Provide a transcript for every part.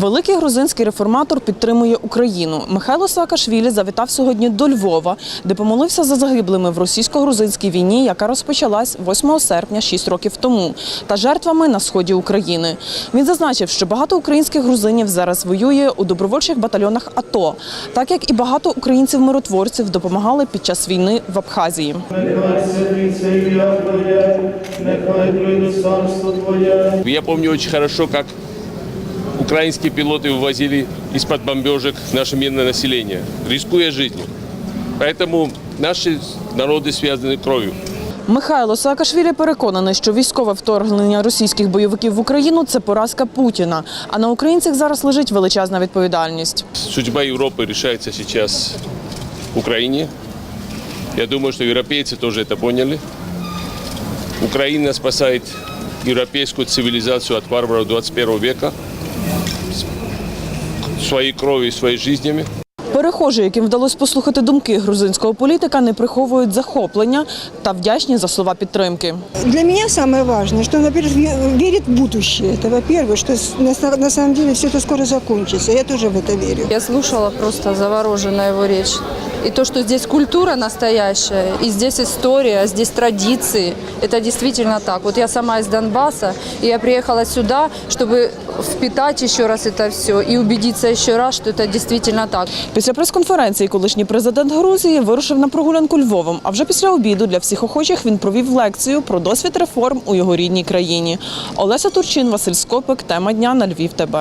Великий грузинський реформатор підтримує Україну. Михайло Саакашвілі завітав сьогодні до Львова, де помолився за загиблими в російсько-грузинській війні, яка розпочалась 8 серпня 6 років тому, та жертвами на сході України. Він зазначив, що багато українських грузинів зараз воює у добровольчих батальйонах АТО, так як і багато українців-миротворців допомагали під час війни в Абхазії. Я помню очень хорошо, как украинские пилоты вывозили из-под бомбежек наше мирное население, рискуя жизнью. Поэтому наши народы связаны кровью. Михайло Саакашвілі переконаний, що військове вторгнення російських бойовиків в Україну це поразка Путіна. А на українцях зараз лежить величезна відповідальність. Судьба Европы решается сейчас в Украине. Я думаю, что европейцы тоже это поняли. Украина спасает европейскую цивилизацию от варваров 21 века своей кровью и своими жизнями. Перехожі, яким вдалося послухати думки грузинського політика, не приховують захоплення та вдячні за слова підтримки. Для меня самое важное, что он, во-первых, ве- верит в будущее. Это, во-первых, что с- на са- на самом деле все это скоро закончится. Я тоже в это верю. Я слушала просто завороженно его речь. И то, что здесь культура настоящая, и здесь история, здесь традиции, это действительно так. Вот я сама из Донбасса, и я приехала сюда, чтобы впитать еще раз это все и убедиться еще раз, что это действительно так. Після прес-конференції колишній президент Грузії вирушив на прогулянку Львовом. А вже після обіду для всіх охочих він провів лекцію про досвід реформ у його рідній країні. Олеся Турчин, Василь Скопик. Тема дня на Львів. ТБ.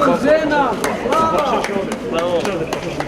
Грузина! Слава!